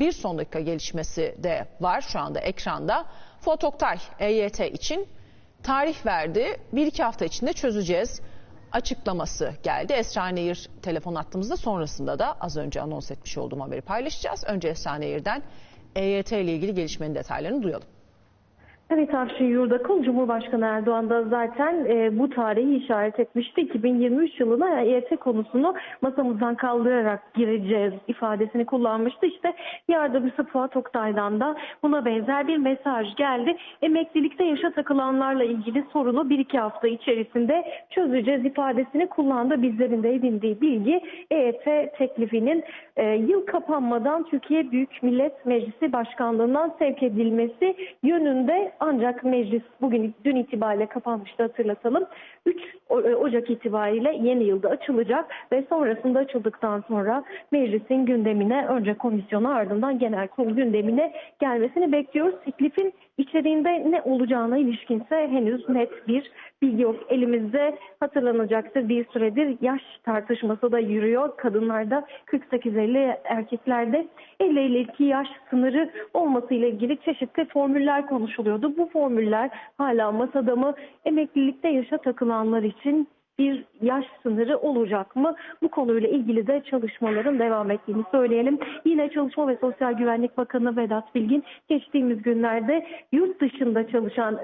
bir son dakika gelişmesi de var şu anda ekranda. Fuat Oktay EYT için tarih verdi. Bir iki hafta içinde çözeceğiz açıklaması geldi. Esra Nehir telefon attığımızda sonrasında da az önce anons etmiş olduğum haberi paylaşacağız. Önce Esra Nehir'den EYT ile ilgili gelişmenin detaylarını duyalım. Evet Afşin Yurdakul, Cumhurbaşkanı Erdoğan da zaten e, bu tarihi işaret etmişti. 2023 yılına EYT konusunu masamızdan kaldırarak gireceğiz ifadesini kullanmıştı. İşte yardımcısı Fuat Oktay'dan da buna benzer bir mesaj geldi. Emeklilikte yaşa takılanlarla ilgili sorunu bir iki hafta içerisinde çözeceğiz ifadesini kullandı. Bizlerin de edindiği bilgi EYT teklifinin e, yıl kapanmadan Türkiye Büyük Millet Meclisi Başkanlığı'ndan sevk edilmesi yönünde ancak meclis bugün dün itibariyle kapanmıştı hatırlatalım. 3 Ocak itibariyle yeni yılda açılacak ve sonrasında açıldıktan sonra meclisin gündemine önce komisyona ardından genel kurul gündemine gelmesini bekliyoruz. Teklifin içeriğinde ne olacağına ilişkinse henüz net bir bilgi yok. Elimizde hatırlanacaktır bir süredir yaş tartışması da yürüyor. Kadınlarda 48-50 erkeklerde 50-52 yaş sınırı olması ile ilgili çeşitli formüller konuşuluyordu. Bu formüller hala masada mı? Emeklilikte yaşa takılanlar için bir yaş sınırı olacak mı? Bu konuyla ilgili de çalışmaların devam ettiğini söyleyelim. Yine Çalışma ve Sosyal Güvenlik Bakanı Vedat Bilgin geçtiğimiz günlerde yurt dışında çalışan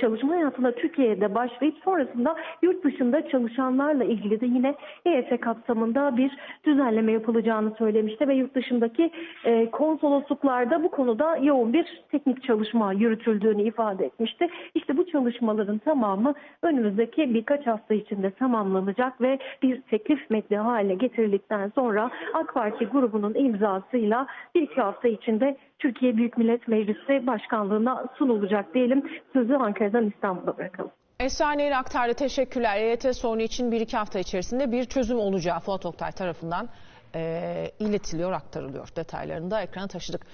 çalışma hayatına Türkiye'de başlayıp sonrasında yurt dışında çalışanlarla ilgili de yine EYT kapsamında bir düzenleme yapılacağını söylemişti ve yurt dışındaki e, konsolosluklarda bu konuda yoğun bir teknik çalışma yürütüldüğünü ifade etmişti. İşte bu çalışmaların tamamı önümüzdeki birkaç hafta içinde tamamlanacak ve bir teklif metni haline getirildikten sonra AK Parti grubunun imzasıyla bir iki hafta içinde Türkiye Büyük Millet Meclisi Başkanlığı'na sunulacak diyelim. Sözü Ankara'dan İstanbul'a bırakalım. Esra aktardı. Teşekkürler. EYT sorunu için bir iki hafta içerisinde bir çözüm olacağı Fuat Oktay tarafından e, iletiliyor, aktarılıyor. Detaylarını da ekrana taşıdık.